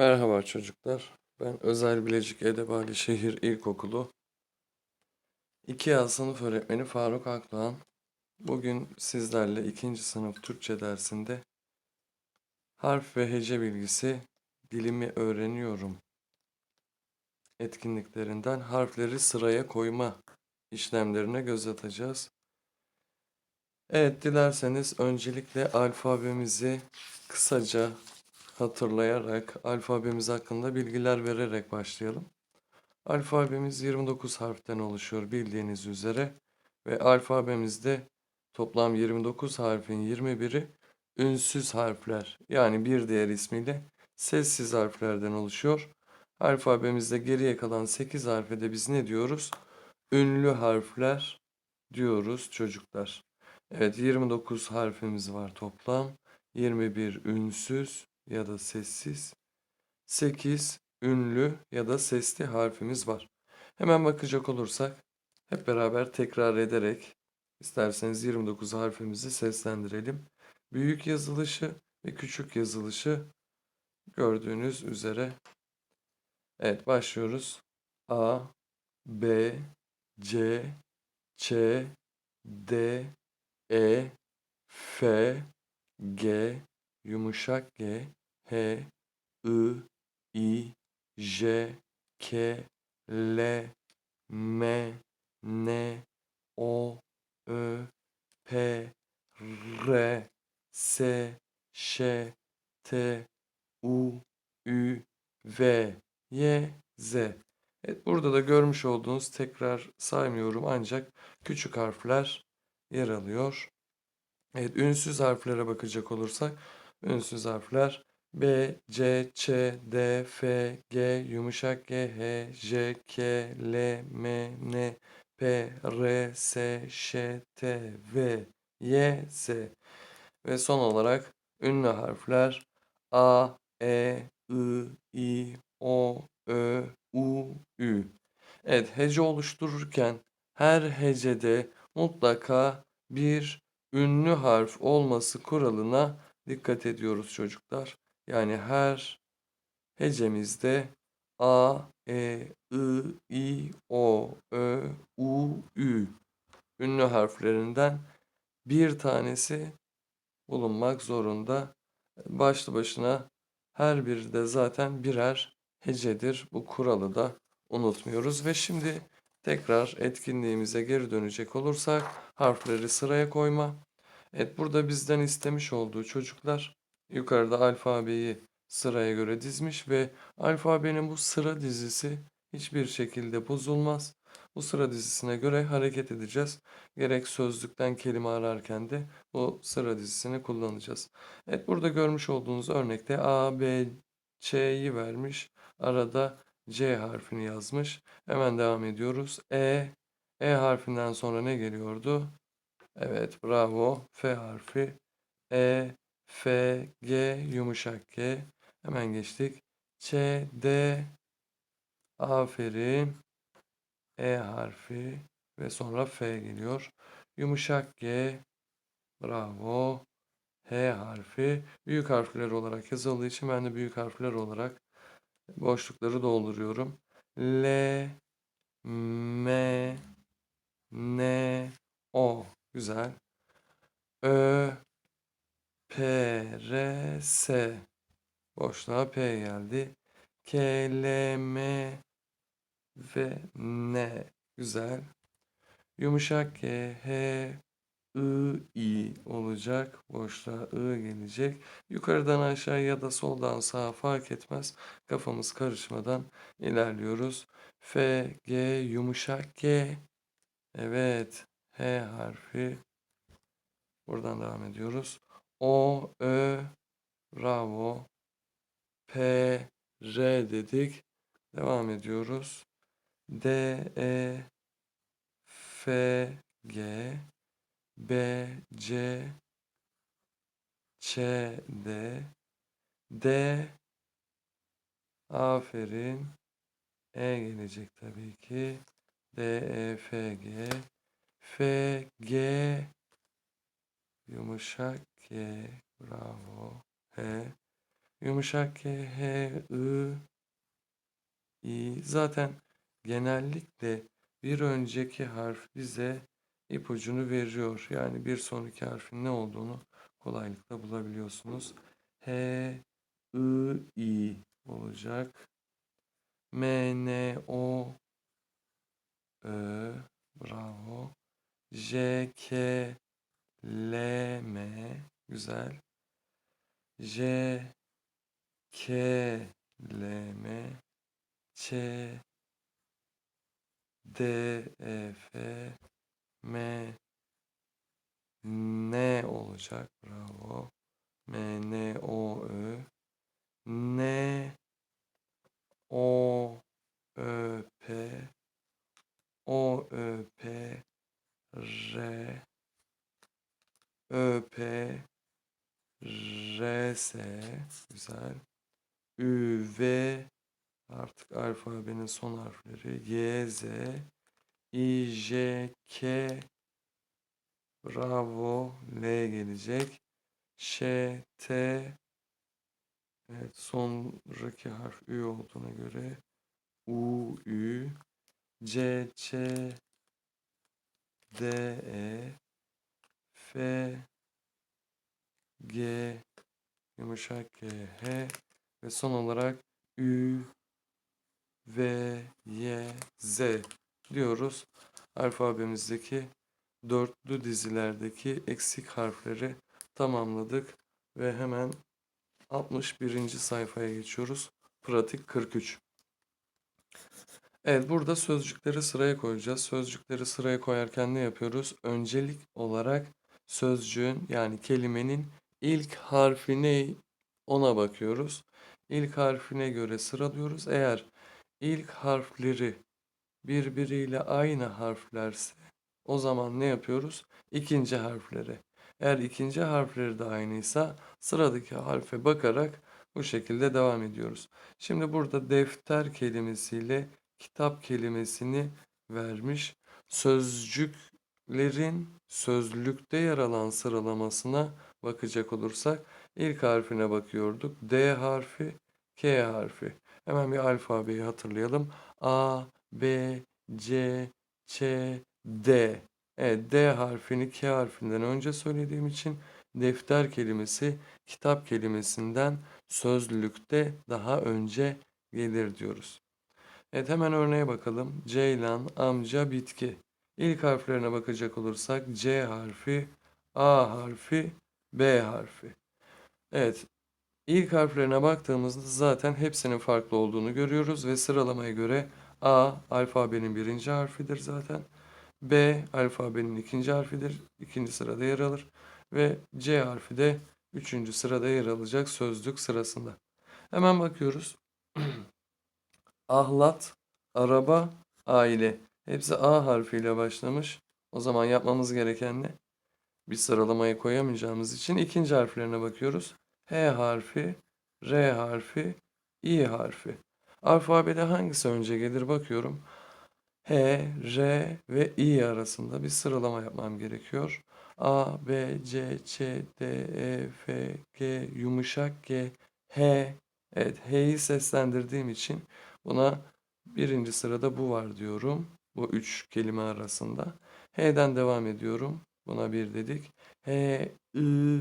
Merhaba çocuklar. Ben Özel Bilecik Edebali Şehir İlkokulu 2A sınıf öğretmeni Faruk Akdoğan. Bugün sizlerle 2. sınıf Türkçe dersinde harf ve hece bilgisi dilimi öğreniyorum etkinliklerinden harfleri sıraya koyma işlemlerine göz atacağız. Evet, dilerseniz öncelikle alfabemizi kısaca hatırlayarak alfabemiz hakkında bilgiler vererek başlayalım. Alfabemiz 29 harften oluşuyor bildiğiniz üzere ve alfabemizde toplam 29 harfin 21'i ünsüz harfler yani bir diğer ismiyle sessiz harflerden oluşuyor. Alfabemizde geriye kalan 8 harfe de biz ne diyoruz? Ünlü harfler diyoruz çocuklar. Evet 29 harfimiz var toplam. 21 ünsüz ya da sessiz. 8 ünlü ya da sesli harfimiz var. Hemen bakacak olursak hep beraber tekrar ederek isterseniz 29 harfimizi seslendirelim. Büyük yazılışı ve küçük yazılışı gördüğünüz üzere. Evet başlıyoruz. A, B, C, Ç, D, E, F, G, yumuşak G, H, I, I, J, K, L, M, N, O, Ö, P, R, S, Ş, T, U, Ü, V, Y, Z. Evet, burada da görmüş olduğunuz tekrar saymıyorum ancak küçük harfler yer alıyor. Evet, ünsüz harflere bakacak olursak ünsüz harfler B, C, Ç, D, F, G, yumuşak G, H, J, K, L, M, N, P, R, S, Ş, T, V, Y, Z. Ve son olarak ünlü harfler A, E, I, I, O, Ö, U, Ü. Evet, hece oluştururken her hecede mutlaka bir ünlü harf olması kuralına dikkat ediyoruz çocuklar. Yani her hecemizde A, E, I, I, O, Ö, U, Ü ünlü harflerinden bir tanesi bulunmak zorunda. Başlı başına her biri de zaten birer hecedir. Bu kuralı da unutmuyoruz ve şimdi tekrar etkinliğimize geri dönecek olursak harfleri sıraya koyma. Evet burada bizden istemiş olduğu çocuklar yukarıda alfabeyi sıraya göre dizmiş ve alfabenin bu sıra dizisi hiçbir şekilde bozulmaz. Bu sıra dizisine göre hareket edeceğiz. Gerek sözlükten kelime ararken de bu sıra dizisini kullanacağız. Evet burada görmüş olduğunuz örnekte A, B, Ç'yi vermiş. Arada C harfini yazmış. Hemen devam ediyoruz. E, E harfinden sonra ne geliyordu? Evet bravo. F harfi. E, F, G, yumuşak G. Hemen geçtik. Ç, D, aferin. E harfi ve sonra F geliyor. Yumuşak G, bravo. H harfi büyük harfler olarak yazıldığı için ben de büyük harfler olarak boşlukları dolduruyorum. L, M, N, O. Güzel. Ö, P, R, S. Boşluğa P geldi. K, L, M ve N. Güzel. Yumuşak G, H, I, I olacak. Boşluğa I gelecek. Yukarıdan aşağı ya da soldan sağa fark etmez. Kafamız karışmadan ilerliyoruz. F, G, yumuşak G. Evet. H harfi. Buradan devam ediyoruz. O, Ö, bravo. P, R dedik. Devam ediyoruz. D, E, F, G, B, C, Ç, D, D, aferin. E gelecek tabii ki. D, E, F, G, F, G, yumuşak G, bravo. H, Yumuşak G, H, I, İ. Zaten genellikle bir önceki harf bize ipucunu veriyor. Yani bir sonraki harfin ne olduğunu kolaylıkla bulabiliyorsunuz. H, I, İ olacak. M, N, O, Ö, bravo. J, K, L, M, güzel. J, K, L, M, Ç, D, E, F, M, N olacak. Bravo. M, N, O, Ö, N, O, Ö, P, O, Ö, P, R, Ö, P, R, S, güzel. Ü, V, artık alfabenin son harfleri. Y, Z, bravo, L gelecek. Ş, T, evet sonraki harf Ü olduğuna göre U, Ü, C, Ç, D, E, F, G, yumuşak G, H ve son olarak Ü, V, Y, Z diyoruz. Alfabemizdeki dörtlü dizilerdeki eksik harfleri tamamladık ve hemen 61. sayfaya geçiyoruz. Pratik 43. Evet burada sözcükleri sıraya koyacağız. Sözcükleri sıraya koyarken ne yapıyoruz? Öncelik olarak sözcüğün yani kelimenin ilk harfi ne ona bakıyoruz. İlk harfine göre sıralıyoruz. Eğer ilk harfleri birbiriyle aynı harflerse o zaman ne yapıyoruz? İkinci harfleri. Eğer ikinci harfleri de aynıysa sıradaki harfe bakarak bu şekilde devam ediyoruz. Şimdi burada defter kelimesiyle kitap kelimesini vermiş. Sözcüklerin sözlükte yer alan sıralamasına bakacak olursak ilk harfine bakıyorduk. D harfi, K harfi. Hemen bir alfabeyi hatırlayalım. A, B, C, Ç, D. Evet, D harfini K harfinden önce söylediğim için defter kelimesi kitap kelimesinden sözlükte daha önce gelir diyoruz. Evet hemen örneğe bakalım. Ceylan, amca, bitki. İlk harflerine bakacak olursak C harfi, A harfi, B harfi. Evet ilk harflerine baktığımızda zaten hepsinin farklı olduğunu görüyoruz ve sıralamaya göre A alfabenin birinci harfidir zaten. B alfabenin ikinci harfidir. ikinci sırada yer alır. Ve C harfi de üçüncü sırada yer alacak sözlük sırasında. Hemen bakıyoruz. Ahlat, araba, aile. Hepsi A harfiyle başlamış. O zaman yapmamız gereken ne? Bir sıralamayı koyamayacağımız için ikinci harflerine bakıyoruz. H harfi, R harfi, İ harfi. Alfabede hangisi önce gelir bakıyorum. H, R ve İ arasında bir sıralama yapmam gerekiyor. A, B, C, Ç, D, E, F, G, yumuşak G, H. Evet, H'yi seslendirdiğim için buna birinci sırada bu var diyorum. Bu üç kelime arasında. H'den devam ediyorum. Buna bir dedik. H, I,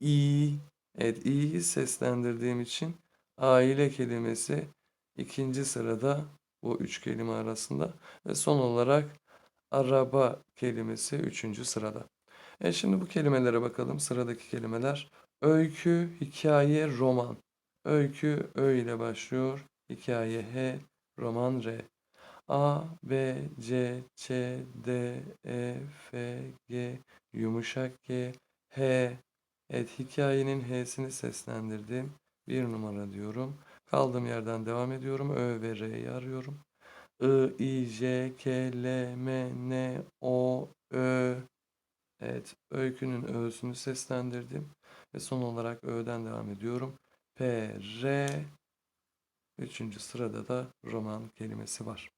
İ. Evet, İ'yi seslendirdiğim için aile kelimesi ikinci sırada bu üç kelime arasında. Ve son olarak araba kelimesi üçüncü sırada. E şimdi bu kelimelere bakalım. Sıradaki kelimeler. Öykü, hikaye, roman. Öykü Ö ile başlıyor. Hikaye H, roman R. A, B, C, Ç, D, E, F, G, yumuşak G, H. Evet hikayenin H'sini seslendirdim. Bir numara diyorum. Kaldığım yerden devam ediyorum. Ö ve R'yi arıyorum. I, I, J, K, L, M, N, O, Ö. Evet, öykünün ö'sünü seslendirdim. Ve son olarak ö'den devam ediyorum. P, R. Üçüncü sırada da roman kelimesi var.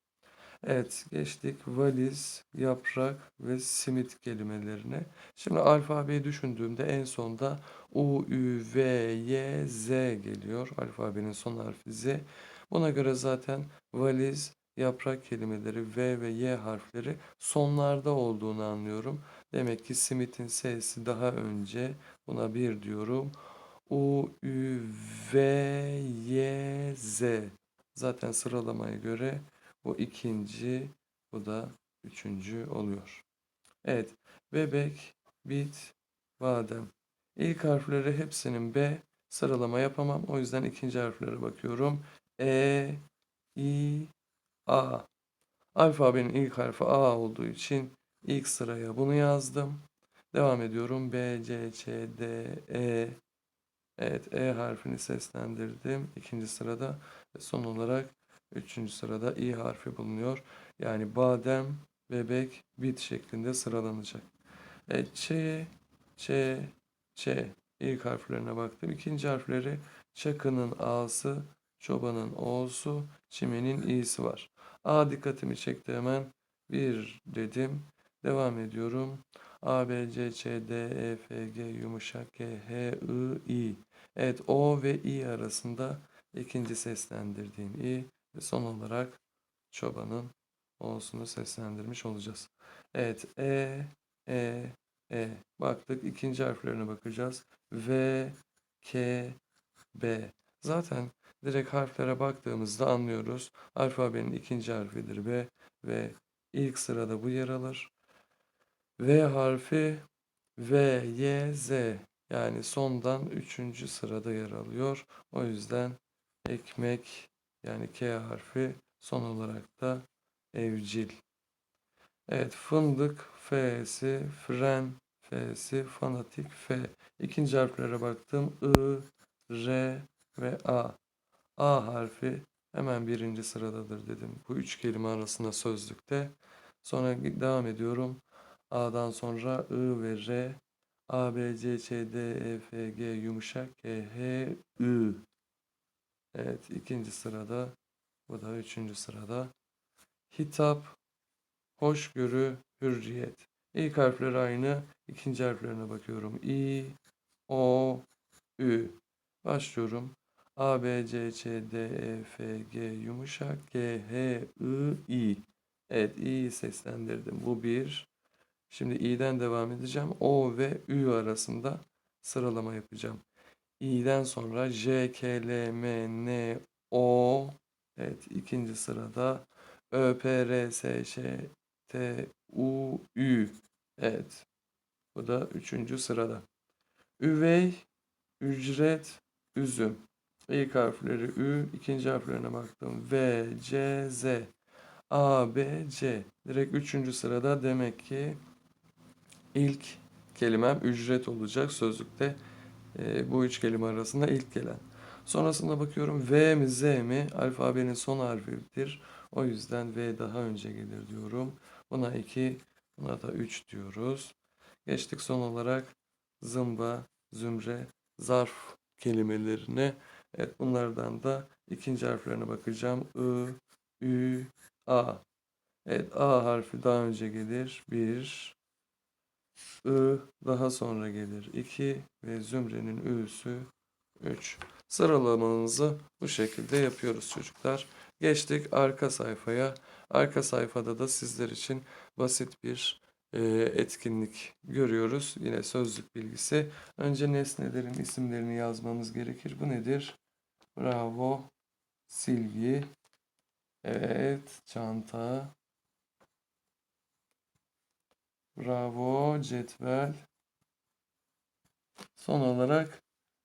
Evet, geçtik valiz, yaprak ve simit kelimelerine. Şimdi alfabeyi düşündüğümde en sonda U, Ü, V, Y, Z geliyor. Alfabenin son harfi Z. Buna göre zaten valiz, yaprak kelimeleri V ve Y harfleri sonlarda olduğunu anlıyorum. Demek ki simitin S'si daha önce. Buna bir diyorum. U, Ü, V, Y, Z. Zaten sıralamaya göre bu ikinci, bu da üçüncü oluyor. Evet, bebek, bit, badem. İlk harfleri hepsinin B. Sıralama yapamam. O yüzden ikinci harflere bakıyorum. E, I, A. Alfabenin ilk harfi A olduğu için ilk sıraya bunu yazdım. Devam ediyorum. B, C, Ç, D, E. Evet, E harfini seslendirdim. İkinci sırada ve son olarak üçüncü sırada İ harfi bulunuyor. Yani badem, bebek, bit şeklinde sıralanacak. Evet, Ç, Ç, Ç. İlk harflerine baktım. İkinci harfleri çakının A'sı, çobanın O'su, çimenin İ'si var. A dikkatimi çekti hemen. Bir dedim. Devam ediyorum. A, B, C, Ç, D, E, F, G, yumuşak G, H, I, I. Evet, O ve İ arasında ikinci seslendirdiğim İ ve son olarak çobanın O'sunu seslendirmiş olacağız. Evet, E, E, E. Baktık ikinci harflerine bakacağız. V, K, B. Zaten direkt harflere baktığımızda anlıyoruz. Alfabenin ikinci harfidir B ve ilk sırada bu yer alır. V harfi V, Y, Z yani sondan üçüncü sırada yer alıyor. O yüzden ekmek yani K harfi son olarak da evcil. Evet fındık F'si, fren F'si, fanatik F. İkinci harflere baktım. I, R ve A. A harfi hemen birinci sıradadır dedim. Bu üç kelime arasında sözlükte. Sonra devam ediyorum. A'dan sonra I ve R. A, B, C, Ç, D, E, F, G yumuşak G, H, I. Evet ikinci sırada. Bu da üçüncü sırada. Hitap, hoşgörü, hürriyet. İlk harfleri aynı. İkinci harflerine bakıyorum. İ, O, Ü. Başlıyorum. A, B, C, Ç, D, E, F, G yumuşak G, H, I, I. Evet İ'yi seslendirdim. Bu bir. Şimdi i'den devam edeceğim. O ve ü arasında sıralama yapacağım. İ'den sonra j, k, l, m, n, o. Evet ikinci sırada ö, p, r, s, ş, t, u, ü. Evet. Bu da üçüncü sırada. Üvey, ücret, üzüm. İlk harfleri ü, ikinci harflerine baktım. V, C, Z. A, B, C. Direkt üçüncü sırada demek ki İlk kelimem ücret olacak sözlükte e, bu üç kelime arasında ilk gelen. Sonrasında bakıyorum V mi Z mi alfabenin son harfidir. O yüzden V daha önce gelir diyorum. Buna 2, buna da 3 diyoruz. Geçtik son olarak zımba, zümre, zarf kelimelerine. Evet bunlardan da ikinci harflerine bakacağım. I, Ü, A. Evet A harfi daha önce gelir. 1, I daha sonra gelir 2 ve zümrenin Ü'sü 3. Sıralamanızı bu şekilde yapıyoruz çocuklar. Geçtik arka sayfaya. Arka sayfada da sizler için basit bir e, etkinlik görüyoruz. Yine sözlük bilgisi. Önce nesnelerin isimlerini yazmamız gerekir. Bu nedir? Bravo. Silgi. Evet. Çanta. Bravo, cetvel. Son olarak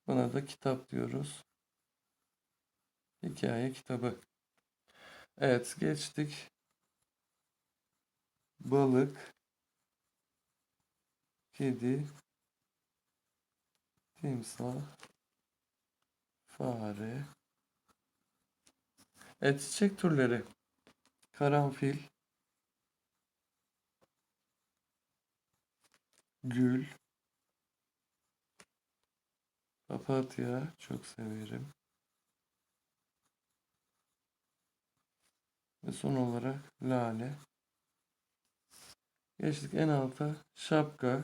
buna da kitap diyoruz. Hikaye kitabı. Evet, geçtik. Balık, kedi, timsah, fare. Evet, çiçek türleri. Karanfil, Gül. Papatya çok severim. Ve son olarak lale. Geçtik en alta şapka,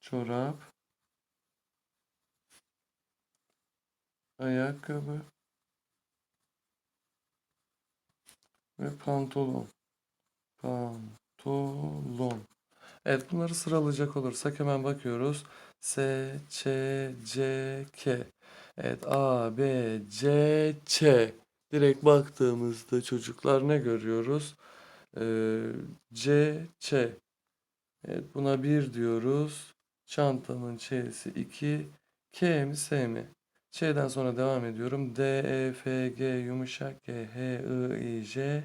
çorap, ayakkabı ve pantolon. Pantolon. Evet bunları sıralayacak olursak hemen bakıyoruz. S, Ç, C, K. Evet A, B, C, Ç. Direkt baktığımızda çocuklar ne görüyoruz? Ee, C, Ç. Evet buna 1 diyoruz. Çantanın Ç'si 2. K mi S mi? Ç'den sonra devam ediyorum. D, E, F, G yumuşak G, H, I, J.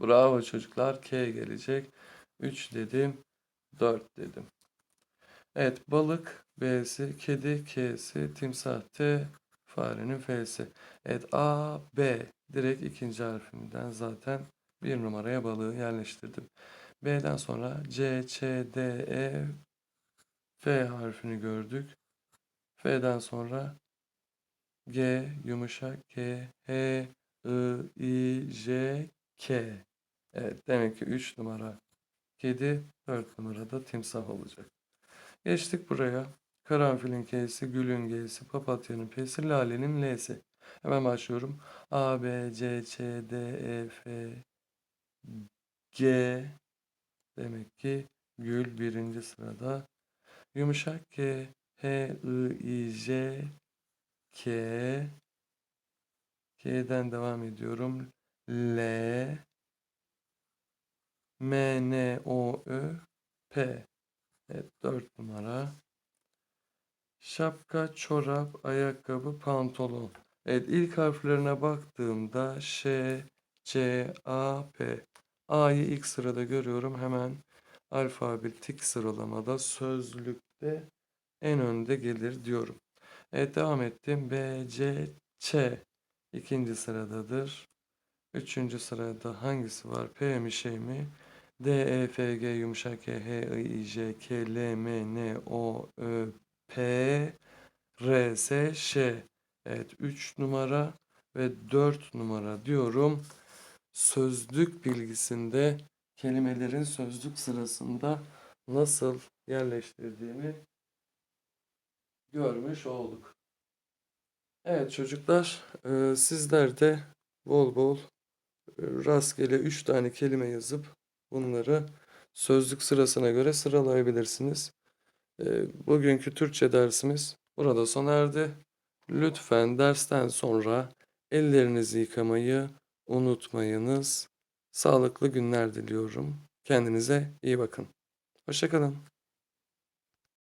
Bravo çocuklar. K gelecek. 3 dedim. 4 dedim. Evet balık B'si, kedi K'si, timsah T, farenin F'si. Evet A, B. Direkt ikinci harfimden zaten bir numaraya balığı yerleştirdim. B'den sonra C, Ç, D, E, F harfini gördük. F'den sonra G, yumuşak G, H, I, J, K. Evet demek ki 3 numara kedi, 4 numarada timsah olacak. Geçtik buraya. Karanfilin K'si, gülün G'si, papatyanın P'si, lalenin L'si. Hemen başlıyorum. A, B, C, Ç, D, E, F, G. Demek ki gül birinci sırada. Yumuşak G, H, I, I, J, K. K'den devam ediyorum. L, M, N, O, Ö, P. Evet 4 numara. Şapka, çorap, ayakkabı, pantolon. Evet ilk harflerine baktığımda Ş, C, A, P. A'yı ilk sırada görüyorum. Hemen alfabetik sıralamada sözlükte en önde gelir diyorum. Evet devam ettim. B, C, Ç. ikinci sıradadır. Üçüncü sırada hangisi var? P mi şey mi? D, E, F, G, yumuşak G, H, I, I, J, K, L, M, N, O, Ö, P, R, S, Ş. Evet 3 numara ve 4 numara diyorum. Sözlük bilgisinde kelimelerin sözlük sırasında nasıl yerleştirdiğimi görmüş olduk. Evet çocuklar e, sizler de bol bol e, rastgele 3 tane kelime yazıp bunları sözlük sırasına göre sıralayabilirsiniz. E, Bugünkü Türkçe dersimiz burada sona erdi. Lütfen dersten sonra ellerinizi yıkamayı unutmayınız. Sağlıklı günler diliyorum. Kendinize iyi bakın. Hoşçakalın.